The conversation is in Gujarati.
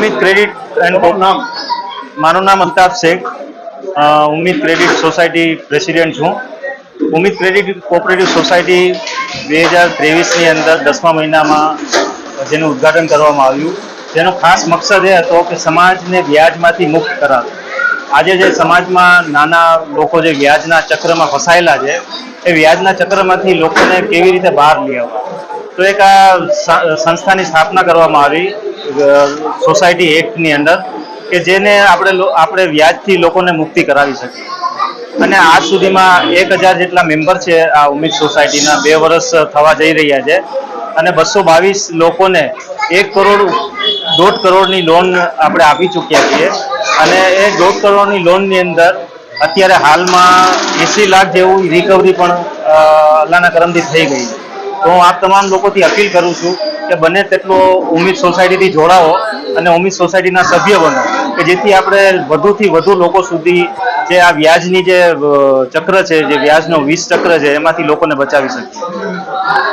ઉમ્મીદ ક્રેડિટ એન્ડ નામ? મારું નામ Altaf Shaikh. Umit credit society president છું. ઉમિત ક્રેડિટ કોઓપરેટિવ સોસાયટી બે હજાર ત્રેવીસની અંદર દસમા મહિનામાં જેનું ઉદ્ઘાટન કરવામાં આવ્યું. જેનો ખાસ મકસદ એ હતો કે સમાજને વ્યાજમાંથી મુક્ત કરાવ આજે જે સમાજમાં નાના લોકો જે વ્યાજના ચક્રમાં ફસાયેલા છે એ વ્યાજના ચક્રમાંથી લોકોને કેવી રીતે બહાર લઈ આવવા? તો એક આ સંસ્થાની સ્થાપના કરવામાં આવી. સોસાયટી એક્ટની અંદર કે જેને આપણે આપણે વ્યાજથી લોકોને મુક્તિ કરાવી શકીએ. અને આજ સુધીમાં એક હજાર જેટલા મેમ્બર છે આ ઉમેદ સોસાયટીના બે વર્ષ થવા જઈ રહ્યા છે. અને બસો બાવીસ લોકોને એક કરોડ દોઢ કરોડની લોન આપણે આપી ચૂક્યા છીએ. અને એ દોઢ કરોડની લોનની અંદર અત્યારે હાલમાં એસી લાખ જેવું રિકવરી પણ અલ્લાના કરમથી થઈ ગઈ છે. તો હું આપ તમામ લોકોથી અપીલ કરું છું કે બને તેટલો ઉમિત સોસાયટીથી જોડાવો અને ઉમિત સોસાયટીના સભ્ય બનો. કે જેથી આપણે વધુથી વધુ લોકો સુધી જે આ વ્યાજની જે ચક્ર છે, જે વ્યાજનો વીસ ચક્ર છે, એમાંથી લોકોને બચાવી શકીએ.